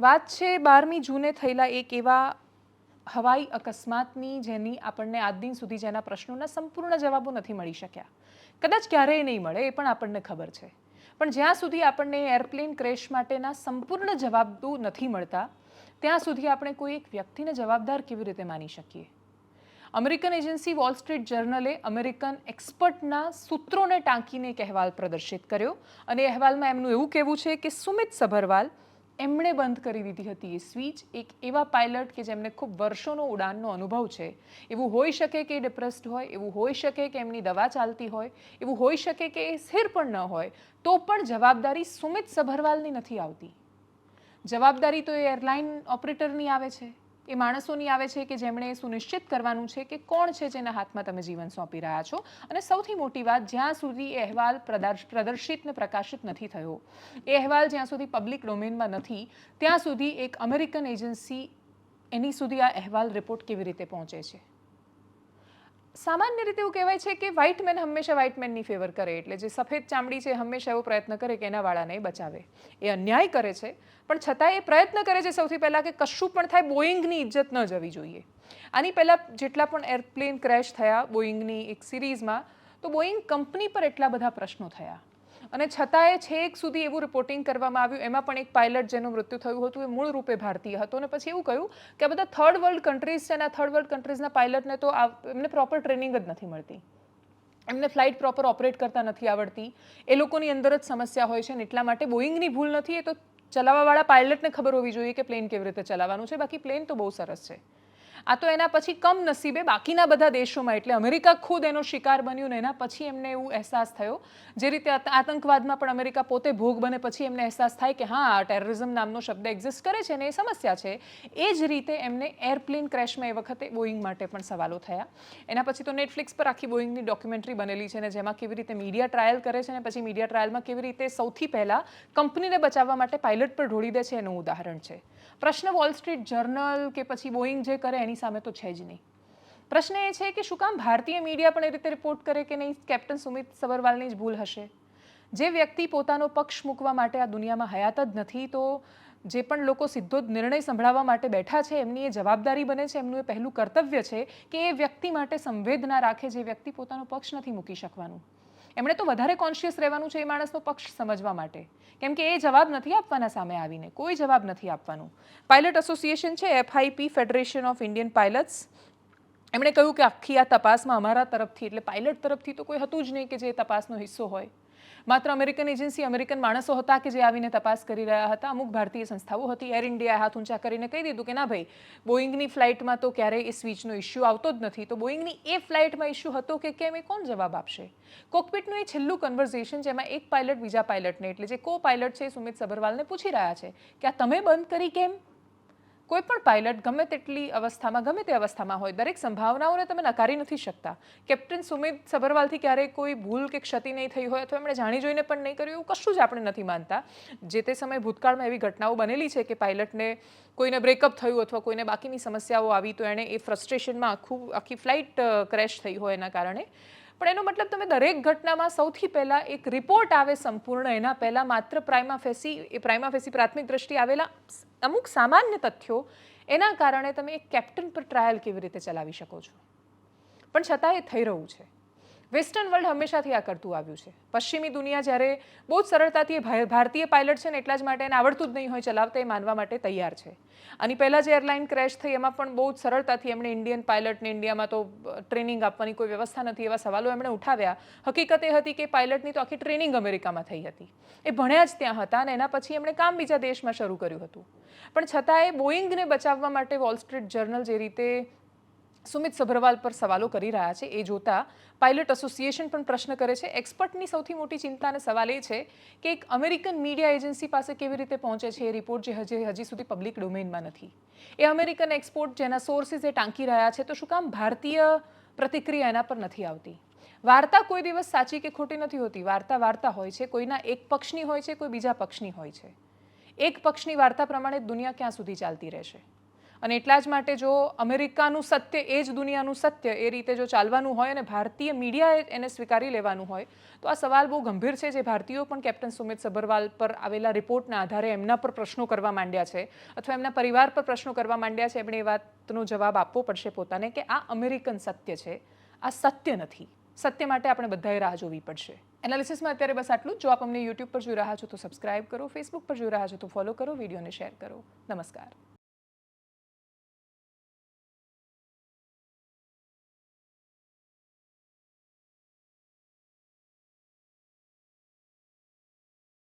વાત છે, બારમી જૂને થયેલા એક એવા હવાઈ અકસ્માતની જેની આપણને આજ દિન સુધી જેના પ્રશ્નોના સંપૂર્ણ જવાબો નથી મળી શક્યા. કદાચ ક્યારેય નહીં મળે, એ પણ આપણને ખબર છે. પણ જ્યાં સુધી આપણને એરપ્લેન ક્રેશ માટેના સંપૂર્ણ જવાબો નથી મળતા, ત્યાં સુધી આપણે કોઈ એક વ્યક્તિને જવાબદાર કેવી રીતે માની શકીએ? અમેરિકન એજન્સી વોલ સ્ટ્રીટ જર્નલે અમેરિકન એક્સપર્ટના સૂત્રોને ટાંકીને એક અહેવાલ પ્રદર્શિત કર્યો અને અહેવાલમાં એમનું એવું કહેવું છે કે સુમિત સભરવાલ એમણે બંધ કરી દીધી હતી એ સ્વિચ. એક એવા પાયલટ કે જેમને ખૂબ વર્ષોનો ઉડાનનો અનુભવ છે. એવું હોઈ શકે કે ડિપ્રેસ્ડ હોય, એવું હોઈ શકે કે એમની દવા ચાલતી હોય, એવું હોઈ શકે કે એ સ્થિર પણ ન હોય, તો પણ જવાબદારી સુમિત સભરવાલની નથી આવતી. જવાબદારી તો એ એરલાઇન ઓપરેટરની આવે છે. એ માણસોની આવે છે કે જેમણે એ સુનિશ્ચિત કરવાનું છે કે કોણ છે જેના હાથમાં તમે જીવન સોંપી રહ્યા છો. અને સૌથી મોટી વાત, જ્યાં સુધી એ અહેવાલ પ્રદાર- પ્રદર્શિત ને પ્રકાશિત નથી થયો, એ અહેવાલ જ્યાં સુધી પબ્લિક ડોમેનમાં નથી, ત્યાં સુધી એક અમેરિકન એજન્સી એની સુધી આ અહેવાલ રિપોર્ટ કેવી રીતે પહોંચે છે? સામાન્ય રીતે એવું કહેવાય છે કે વ્હાઇટ મેન હંમેશા વ્હાઇટ મેનની ફેવર કરે એટલે જે સફેદ ચામડી છે હંમેશા એવો પ્રયત્ન કરે કે એના વાળાને બચાવે. એ અન્યાય કરે છે, પણ છતાં એ પ્રયત્ન કરે છે સૌથી પહેલાં કે કશું પણ થાય બોઈંગની ઇજ્જત ન જવી જોઈએ. આની પહેલાં જેટલા પણ એરપ્લેન ક્રેશ થયા બોઈંગની એક સિરીઝમાં તો બોઈંગ કંપની પર એટલા બધા પ્રશ્નો થયા. અને છતાંય છેક સુધી એવું રિપોર્ટિંગ કરવામાં આવ્યું. એમાં પણ એક પાયલટ જેનું મૃત્યુ થયું હતું, એ મૂળ રૂપે ભારતીય હતો. અને પછી એવું કહ્યું કે આ બધા થર્ડ વર્લ્ડ કન્ટ્રીઝ છે અને આ થર્ડ વર્લ્ડ કન્ટ્રીઝના પાયલટને તો એમને પ્રોપર ટ્રેનિંગ જ નથી મળતી. એમને ફ્લાઇટ પ્રોપર ઓપરેટ કરતા નથી આવડતી. એ લોકોની અંદર જ સમસ્યા હોય છે ને, એટલા માટે બોઈંગની ભૂલ નથી. એ તો ચલાવવાવાળા પાયલટને ખબર હોવી જોઈએ કે પ્લેન કેવી રીતે ચલાવવાનું છે. બાકી પ્લેન તો બહુ સરસ છે. આ તો એના પછી કમ નસીબે બાકીના બધા દેશોમાં, એટલે અમેરિકા ખુદ એનો શિકાર બન્યું ને એના પછી એમને એવું અહેસાસ થયો. જે રીતે આતંકવાદમાં પણ અમેરિકા પોતે ભોગ બને પછી એમને અહેસાસ થાય કે હા ટેરરિઝમ નામનો શબ્દ એક્ઝિસ્ટ કરે છે ને એ સમસ્યા છે. એ જ રીતે એમને એરપ્લેન ક્રેશમાં એ વખતે બોઈંગ માટે પણ સવાલો થયા. એના પછી તો નેટફ્લિક્સ પર આખી બોઈંગની ડોક્યુમેન્ટરી બનેલી છે ને જેમાં કેવી રીતે મીડિયા ટ્રાયલ કરે છે ને પછી મીડિયા ટ્રાયલમાં કેવી રીતે સૌથી પહેલાં કંપનીને બચાવવા માટે પાયલટ પર ઢોળી દે છે એનું ઉદાહરણ છે. પ્રશ્ન વોલ સ્ટ્રીટ જર્નલ કે પછી બોઈંગ જે કરે એની સામે તો છે જ નહીં. પ્રશ્ન એ છે કે શું કામ ભારતીય મીડિયા પણ એ રીતે રિપોર્ટ કરે કે નહીં? કેપ્ટન સુમિત સબરવાલની જ ભૂલ હશે. જે વ્યક્તિ પોતાનો પક્ષ મૂકવા માટે આ દુનિયામાં હયાત જ નથી, તો જે પણ લોકો સીધો જ નિર્ણય સંભળાવવા માટે બેઠા છે, એમની એ જવાબદારી બને છે, એમનું એ પહેલું કર્તવ્ય છે કે એ વ્યક્તિ માટે સંવેદના રાખે, જે વ્યક્તિ પોતાનો પક્ષ નથી મૂકી શકવાનું. એમણે તો વધારે કોન્શિયસ રહેવાનું છે એ માણસનો પક્ષ સમજવા માટે. કેમ કે એ જવાબ નથી આપવાના સામે આવીને, કોઈ જવાબ નથી આપવાનું. પાયલટ એસોસિએશન છે FIP federation of Indian pilots એમણે કહ્યું કે આખી આ તપાસમાં અમારા તરફથી, એટલે પાયલટ તરફથી તો કોઈ હતું જ નહીં કે જે તપાસનો હિસ્સો હોય. માત્ર અમેરિકન એજન્સી, અમેરિકન માણસો હતા કે જે આવીને તપાસ કરી રહ્યા હતા? અમુક ભારતીય સંસ્થાઓ હતી. એર ઇન્ડિયાએ હાથ ઊંચા કરીને કહી દીધું કે, ના ભાઈ બોઈંગની ફ્લાઇટમાં તો ક્યારેય એ સ્વિચનો ઇસ્યુ આવતો જ નથી. તો બોઈંગની એ ફ્લાઇટમાં ઇસ્યુ હતો કે કેમ? એ કોણ જવાબ આપશે? કોકપિટનું એ છેલ્લું કન્વર્ઝેશન જેમાં એક પાયલટ બીજા પાયલટને એટલે જે કો પાયલટ છે સુમિત સબરવાલને પૂછી રહ્યા છે કે, આ તમે બંધ કરી કેમ? કોઈ પણ પાયલટ ગમે તેટલી અવસ્થામાં, ગમે તે અવસ્થામાં હોય, દરેક સંભાવનાઓને તમે નકારી નથી શકતા. કેપ્ટન સુમિત સબરવાલથી ક્યારેય કોઈ ભૂલ કે ક્ષતિ નહીં થઈ હોય અથવા એમણે જાણી જોઈને પણ નહીં કર્યું એવું કશું જ આપણે નથી માનતા. જે તે સમયે ભૂતકાળમાં એવી ઘટનાઓ બનેલી છે કે પાયલટને કોઈને બ્રેકઅપ થયું અથવા કોઈને બાકીની સમસ્યાઓ આવી તો એણે એ ફ્રસ્ટ્રેશનમાં આખું, આખી ફ્લાઇટ ક્રેશ થઈ હોય એના કારણે. પણ એનો મતલબ તમે દરેક ઘટનામાં સૌથી પહેલાં એક રિપોર્ટ આવે સંપૂર્ણ, એના પહેલાં માત્ર પ્રાઇમા ફેસી, એ પ્રાઇમા ફેસી પ્રાથમિક દ્રષ્ટિ આવેલા અમુક સામાન્ય તથ્યો એના કારણે તમે એક કેપ્ટન પર ટ્રાયલ કેવી રીતે ચલાવી શકો છો? પણ છતાં એ થઈ રહ્યું છે. વેસ્ટર્ન વર્લ્ડ હંમેશાથી આ કરતું આવ્યું છે. પશ્ચિમી દુનિયા જ્યારે બહુ જ સરળતાથી ભારતીય પાયલટ છે ને એટલા જ માટે એને આવડતું જ નહીં હોય ચલાવતા, એ માનવા માટે તૈયાર છે. આની પહેલાં જે એરલાઇન ક્રેશ થઈ એમાં પણ બહુ જ સરળતાથી એમણે ઇન્ડિયન પાયલટને ઇન્ડિયામાં તો ટ્રેનિંગ આપવાની કોઈ વ્યવસ્થા નથી એવા સવાલો એમણે ઉઠાવ્યા. હકીકત એ હતી કે પાયલટની તો આખી ટ્રેનિંગ અમેરિકામાં થઈ હતી. એ ભણ્યા જ ત્યાં હતા અને એના પછી એમણે કામ બીજા દેશમાં શરૂ કર્યું હતું. પણ છતાંય બોઈંગને બચાવવા માટે વોલ સ્ટ્રીટ જર્નલ જે રીતે સુમિત સભરવાલ પર સવાલો કરી રહ્યા છે. એ જોતા પાયલટ એસોસિએશન પણ પ્રશ્ન કરે છે. એક્સપર્ટની સૌથી મોટી ચિંતા અને સવાલ એ છે કે એક અમેરિકન મીડિયા એજન્સી પાસે કેવી રીતે પહોંચે છે એ રિપોર્ટ જે હજી હજી સુધી પબ્લિક ડોમેનમાં નથી. એ અમેરિકન એક્સપોર્ટ જેના સોર્સિસ એ ટાંકી રહ્યા છે તો શું કામ ભારતીય પ્રતિક્રિયા એના પર નથી આવતી? વાર્તા કોઈ દિવસ સાચી કે ખોટી નથી હોતી. વાર્તા વાર્તા હોય છે. કોઈના એક પક્ષની હોય છે, કોઈ બીજા પક્ષની હોય છે. એક પક્ષની વાર્તા પ્રમાણે દુનિયા ક્યાં સુધી ચાલતી રહેશે? અને એટલા જ માટે જો અમેરિકાનું સત્ય એ જ દુનિયાનું સત્ય એ રીતે જો ચાલવાનું હોય અને ભારતીય મીડિયાએ એને સ્વીકારી લેવાનું હોય, તો આ સવાલ બહુ ગંભીર છે જે ભારતીયો પણ કેપ્ટન સુમિત સબરવાલ પર આવેલા રિપોર્ટના આધારે એમના પર પ્રશ્નો કરવા માંડ્યા છે અથવા એમના પરિવાર પર પ્રશ્નો કરવા માંડ્યા છે, એમણે એ વાતનો જવાબ આપવો પડશે પોતાને કે આ અમેરિકન સત્ય છે, આ સત્ય નથી. સત્ય માટે આપણે બધાએ રાહ જોવી પડશે. એનાલિસિસમાં અત્યારે બસ આટલું જો. આપ અમને યુટ્યુબ પર જોઈ રહ્યા છો તો સબસ્ક્રાઇબ કરો ફેસબુક પર જોઈ રહ્યા છો તો ફોલો કરો, વિડીયોને શેર કરો. નમસ્કાર.